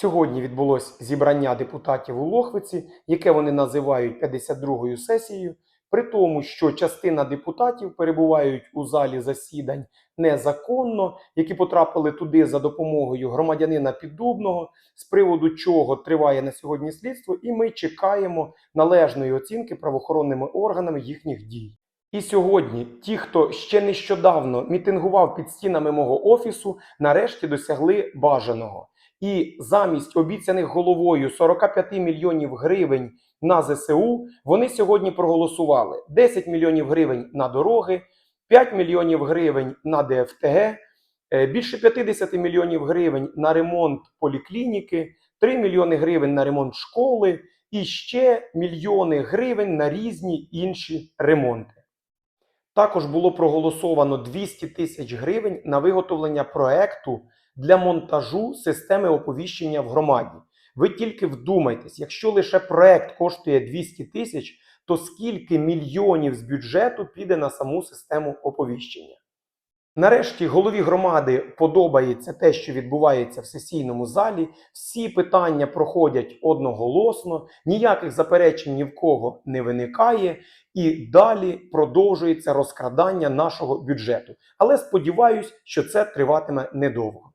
Сьогодні відбулось зібрання депутатів у Лохвиці, яке вони називають 52-ю сесією, при тому, що частина депутатів перебувають у залі засідань незаконно, які потрапили туди за допомогою громадянина Піддубного, з приводу чого триває на сьогодні слідство, і ми чекаємо належної оцінки правоохоронними органами їхніх дій. І сьогодні ті, хто ще нещодавно мітингував під стінами мого офісу, нарешті досягли бажаного. І замість обіцяних головою 45 мільйонів гривень на ЗСУ вони сьогодні проголосували 10 мільйонів гривень на дороги, 5 мільйонів гривень на ДФТГ, е, більше 50 мільйонів гривень на ремонт поліклініки, 3 мільйони гривень на ремонт школи і ще мільйони гривень на різні інші ремонти. Також було проголосовано 200 тисяч гривень на виготовлення проекту для монтажу системи оповіщення в громаді. Ви тільки вдумайтесь, якщо лише проект коштує 200 тисяч, то скільки мільйонів з бюджету піде на саму систему оповіщення? Нарешті голові громади подобається те, що відбувається в сесійному залі. Всі питання проходять одноголосно, ніяких заперечень ні в кого не виникає, і далі продовжується розкрадання нашого бюджету. Але сподіваюсь, що це триватиме недовго.